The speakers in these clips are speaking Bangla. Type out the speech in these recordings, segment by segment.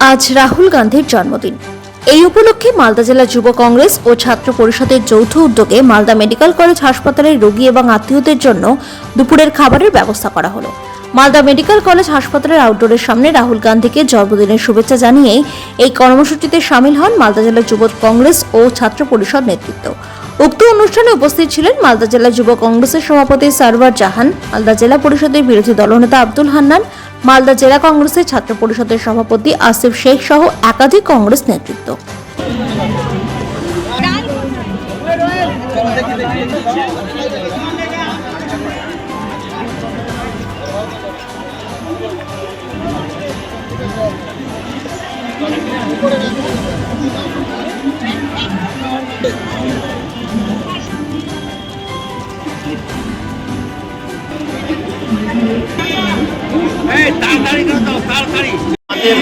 আজ রাহুল গান্ধীর জন্মদিন। এই উপলক্ষে মালদা জেলা যুব কংগ্রেস ও ছাত্র পরিষদের যৌথ উদ্যোগে মালদা মেডিকেল কলেজ হাসপাতালের রোগী এবং আত্মীয়দের জন্য দুপুরের খাবারের ব্যবস্থা করা হলো। মালদা মেডিকেল কলেজ হাসপাতালের আউটডোরের সামনে রাহুল গান্ধীকে জন্মদিনের শুভেচ্ছা জানিয়ে এই কর্মসূচিতে সামিল হন মালদা জেলা যুব কংগ্রেস ও ছাত্র পরিষদ নেতৃত্ব। উক্ত অনুষ্ঠানে উপস্থিত ছিলেন মালদা জেলা যুব কংগ্রেসের সভাপতি সারওয়ার জাহান, মালদা জেলা পরিষদের বিরোধী দলনেতা আব্দুল হান্নান, মালদা জেলা কংগ্রেসের ছাত্র পরিষদের সভাপতি আসিফ শেখ সহ একাধিক কংগ্রেস নেতৃত্ব।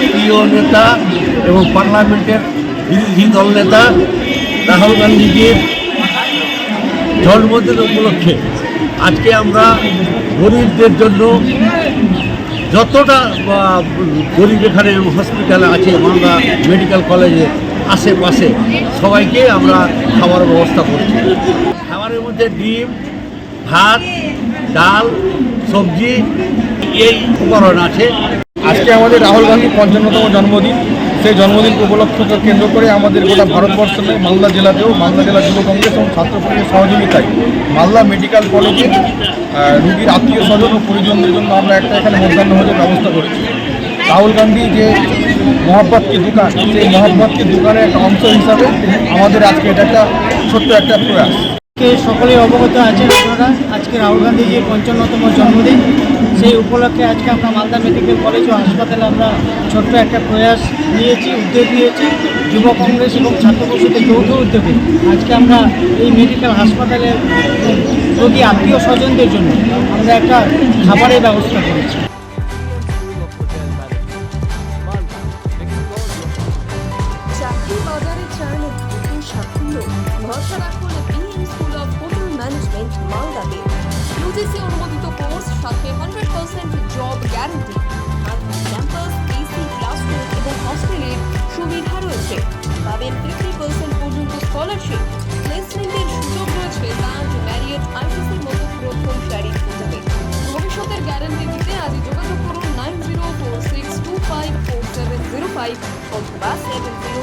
প্রিয় নেতা এবং পার্লামেন্টের বিরোধী দল নেতা রাহুল গান্ধীজির জন্মদিন উপলক্ষে আজকে আমরা গরিবদের জন্য যতটা গরিব এখানে হসপিটালে আছে, মালদা মেডিকেল কলেজে আশেপাশে সবাইকে আমরা খাবার ব্যবস্থা করছি। খাবারের মধ্যে ডিম, ভাত, ডাল, সবজি, এই উপকরণ আছে। আজকে আমাদের রাহুল গান্ধী পঞ্চান্নতম জন্মদিন। সেই জন্মদিন উপলক্ষকে কেন্দ্র করে আমাদের গোটা ভারতবর্ষ মালদা জেলাতেও, মালদা জেলা যুব কংগ্রেস এবং ছাত্র পরিষদের সহযোগিতায় মালদা মেডিকেল কলেজে রুগীর আত্মীয় স্বজন ও পরিজনদের জন্য আমরা একটা এখানে মধ্যাহ্ন ব্যবস্থা করেছি। রাহুল গান্ধী যে মহাব্বত কি দোকান সেই মহাব্বত কি দোকানের একটা অংশ হিসাবে আমাদের আজকে এটা একটা ছোট্ট একটা প্রয়াস। আজকে সকলেই অবগত আছেন আপনারা? আজকে রাহুল গান্ধীজির পঞ্চান্নতম জন্মদিন, সেই উপলক্ষে আজকে আমরা মালদা মেডিকেল কলেজ ও হাসপাতালে আমরা ছোট্ট একটা প্রয়াস নিয়েছি, উদ্যোগ নিয়েছি, যুব কংগ্রেস এবং ছাত্র পরিষদের যৌথ উদ্যোগে। আজকে আমরা এই মেডিকেল হাসপাতালে রোগী আত্মীয় স্বজনদের জন্য আমরা একটা খাবারের ব্যবস্থা করেছি। বাজারে চান নতুন সাফল্য স্কুল অফ হোটেল ম্যানেজমেন্ট মালদাতে। ইউজিসি অনুমোদিত কোর্স সাথে hundred percent job guarantee campus AC classroom এবং হস্টেলের সুবিধা রয়েছে। পাবেন ফিফটি পার্সেন্ট পর্যন্ত স্কলারশিপ প্লেসমেন্টের সুযোগ রয়েছে তাজ ম্যারিয়ট আইটিসির মতো প্রথম শারীর হোটেলে ভবিষ্যতের গ্যারান্টি দিতে আজই যোগাযোগ করুন nine zero four six two five four seven zero five অথবা সেভেন জিরো